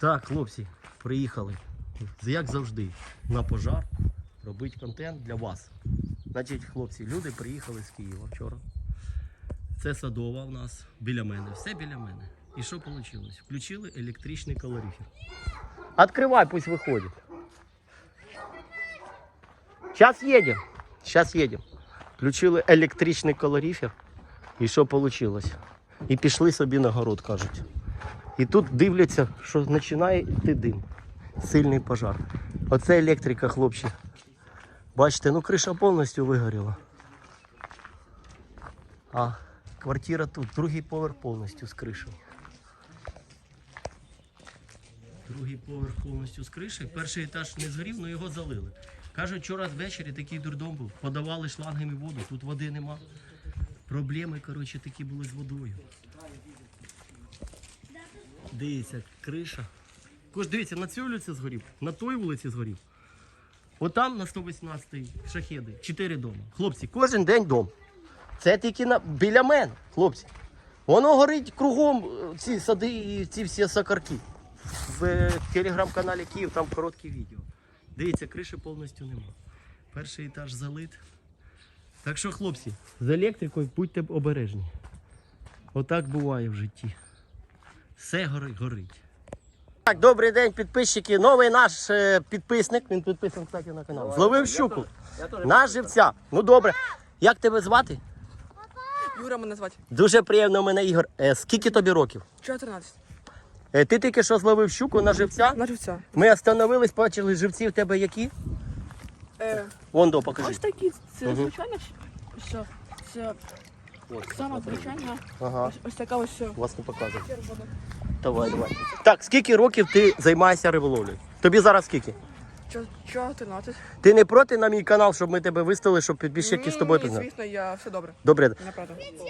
Так, хлопці, приїхали. Як завжди, на пожар робити контент для вас. Значить, хлопці, люди приїхали з Києва вчора. Це садова у нас біля мене. Все біля мене. І що вийшло? Включили електричний калорифер. Открывай, пусть виходить. Сейчас едем. Сейчас едем. Включили електричний калорифер. І що вийшло? І пішли собі на город, кажуть. І тут дивляться, що починає йти дим. Сильний пожар. Оце електрика, хлопці. Бачите, ну криша повністю вигоріла. А квартира тут, другий поверх повністю з кришею. Другий поверх повністю з кришею. Перший етаж не згорів, але його залили. Кажуть, вчора ввечері такий дурдом був. Подавали шлангами воду, тут води нема. Проблеми, коротше, такі були з водою. Дивіться, криша. Кож, дивіться, на цій вулиці згорів, на той вулиці згорів. Отам на 118-й шахеди, 4 дома. Хлопці, кожен день дом. Це тільки на... біля мене, хлопці. Воно горить кругом е, ці сади і ці всі сакарки. В е, телеграм-каналі Київ там короткі відео. Дивіться, криші повністю нема. Перший етаж залит. Так що, хлопці, з електрикою будьте обережні. Отак буває в житті. Все горить, горить. Так, добрий день, підписчики. Новий наш е, підписник. Він підписаний, кстати, на канал. Зловив щуку. Наш живця. Ну добре. Як тебе звати? Юра мене звати. Дуже приємно мене Ігор. Е, скільки тобі років? 14. Е, ти тільки що зловив щуку на живця. На живця. Ми остановились, бачили живці в тебе які? Е, Вон до покажи. ось такі, це звичайно, що це сама звичайна, Ага. ось, така ось. Вас не показує. Давай, давай. Так, скільки років ти займаєшся риболовлею? Тобі зараз скільки? Чо- 14. Ти не проти на мій канал, щоб ми тебе виставили, щоб підписчики з тобою Ні, пізнали? звісно, я все добре. Добре.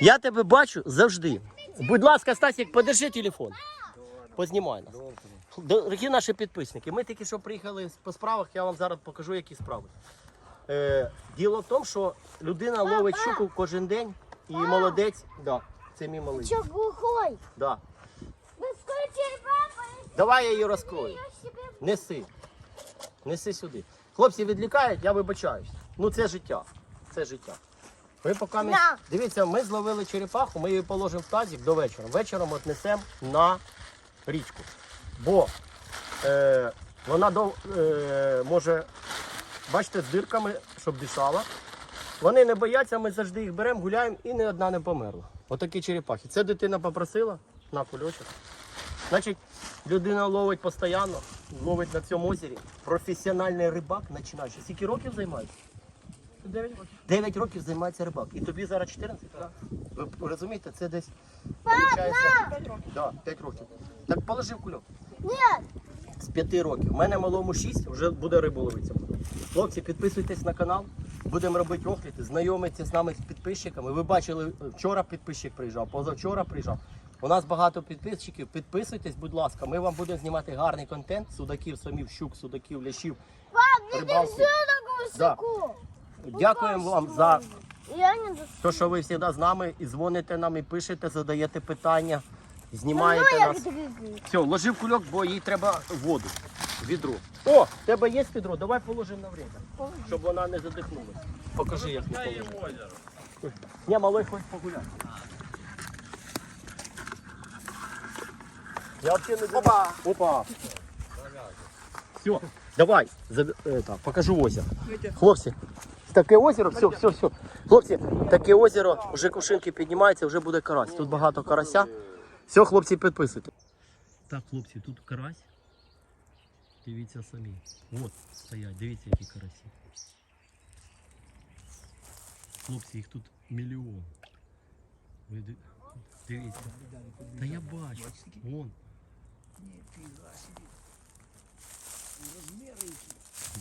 Я тебе бачу завжди. Будь ласка, Стасік, подержи телефон. Познімай нас. Дорогі наші підписники, ми тільки що приїхали по справах, я вам зараз покажу, які справи. Е, діло в тому, що людина ловить щуку кожен день і молодець. Да, це мій малий. Че глухой? Да. Папа, Давай я її розкрою. Неси. Неси сюди. Хлопці відлікають, я вибачаюсь. Ну це життя. Це життя. Ви поки ми... На. Дивіться, ми зловили черепаху, ми її положимо в тазик до вечора. Вечором віднесемо на річку. Бо е, вона до, е, може, бачите, з дирками, щоб дишала. Вони не бояться, ми завжди їх беремо, гуляємо і ні одна не померла. Отакі черепахи. Це дитина попросила на кульочок. Значить, людина ловить постійно, ловить на цьому озері. Професіональний рибак починаючи. Скільки років займається? 9 років. 9 років займається рибак. І тобі зараз 14? Так. Ви розумієте, це десь виходить, 5 років. да, 5 років. Так положи в кульок. Нет, З 5 років. У мене малому 6, вже буде рибу ловитися. Хлопці, підписуйтесь на канал. Будемо робити огляди, знайомитися з нами з підписчиками. Ви бачили, вчора підписчик приїжджав, позавчора приїжджав. У нас багато підписчиків. Підписуйтесь, будь ласка. Ми вам будемо знімати гарний контент. Судаків, самів, щук, судаків, лящів. пап, не Да. Дякуємо вам за те, що ви завжди з нами і дзвоните нам, і пишете, задаєте питання, знімаєте Ну, нас. Все, ложи в кульок, бо їй треба воду. Відро. О, в тебе є відро, давай положимо на время, щоб вона не задихнулася. Покажи, як не положити. Ні, малий хоч погуляй. Я взагалі не Опа! Опа! Все, давай, заб- е, так, покажу озеро. Хлопці, таке озеро, все, все, все. Хлопці, таке озеро, вже кувшинки піднімаються, вже буде карась. Тут багато карася. Все, хлопці, підписуйте. Так, хлопці, тут карась. Дивіться самі. От стоять, дивіться, які карасі. Хлопці, їх тут мільйон. Ви ди- дивіться. Та я бачу. Вон.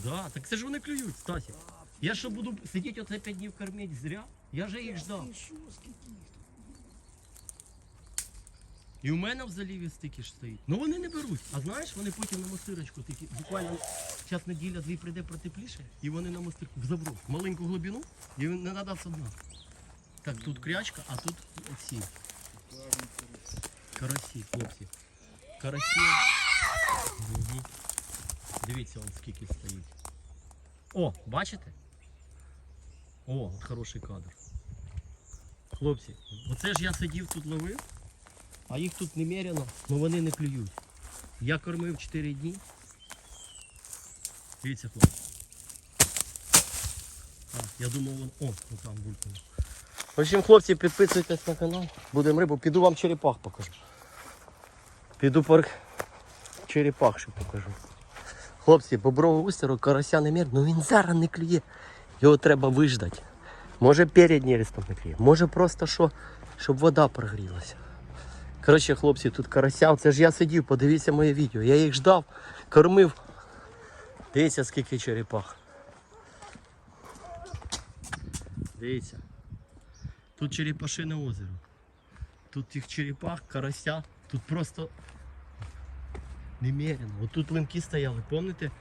Да, так це ж вони клюють, Стасі. Я що буду сидіти оце 5 днів кормити зря? Я же їх ждав. І у мене в заліві стики ж стоїть. Ну вони не беруть. А знаєш, вони потім на мостирочку такі, буквально час неділя дві прийде протепліше, і вони на мостирку в заброс, маленьку глибину, і не все дна. Так, тут крячка, а тут ці. Карасі, хлопці. Карасі. Дивіться, он скільки стоїть. О, бачите? О, хороший кадр. Хлопці, оце ж я сидів тут ловив, а їх тут немерено, але вони не клюють. Я кормив 4 дні. Дивіться, хлопці. Я думав, вон. О, ну там булькнуло. В общем, хлопці, підписуйтесь на канал. Будемо рибу. Піду вам черепах покажу. Піду парк черепах ще покажу. Хлопці, бобрового устяру карася не мір, ну він зараз не клює. Його треба виждати. Може перед нерестом не клює, може просто що, щоб вода прогрілася. Коротше, хлопці, тут карася, це ж я сидів, подивіться моє відео. Я їх ждав, кормив. Дивіться, скільки черепах. Дивіться. Тут черепашине озеро. Тут їх черепах, карася, тут просто немерено. От тут линки стояли, пам'ятаєте?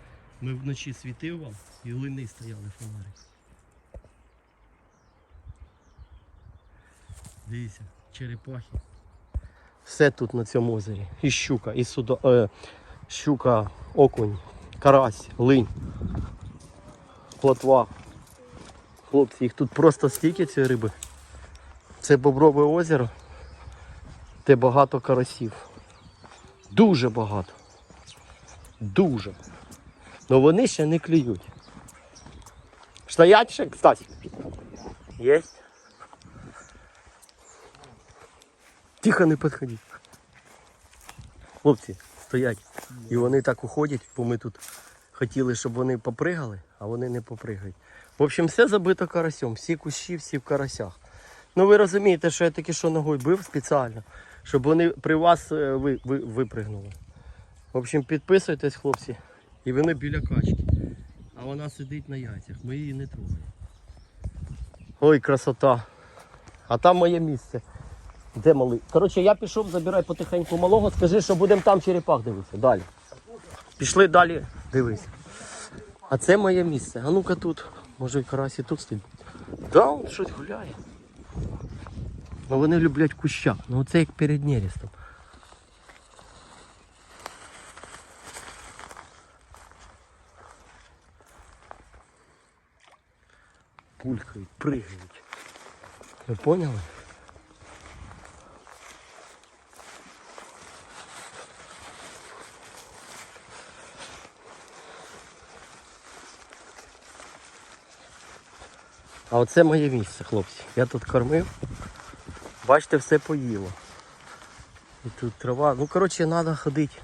Ми вночі світив вам і лини стояли фонарик. Дивіться, черепахи. Все тут на цьому озері. І щука, і судо, е, щука, окунь, карась, линь, плотва. Хлопці, їх тут просто стільки цієї риби. Це Боброве озеро, де багато карасів. Дуже багато. Дуже. Но вони ще не клюють. Стоять ще, кстати? Є? Тихо не підходіть. Хлопці, стоять. І вони так уходять, бо ми тут хотіли, щоб вони попригали, а вони не попригають. В общем, все забито карасем, всі кущі, всі в карасях. Ну ви розумієте, що я таки що ногою бив спеціально, щоб вони при вас е, ви, ви, випригнули. В общем, підписуйтесь, хлопці. І вони біля качки. А вона сидить на яйцях. Ми її не трогаємо. Ой, красота. А там моє місце. Де малий? Коротше, я пішов, забирай потихеньку малого, скажи, що будемо там черепах дивитися. Далі. Пішли далі, дивись. А це моє місце. А ну-ка тут. Може карасі тут стоїть. Да, он щось гуляє. Ну вони люблять кущак. Ну це як перед нерістом. Пулькають, пригають. Ви поняли? А оце моє місце, хлопці. Я тут кормив. Бачите, все поїло. І тут трава. Ну, коротше, треба ходити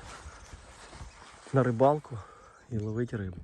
на рибалку і ловити рибу.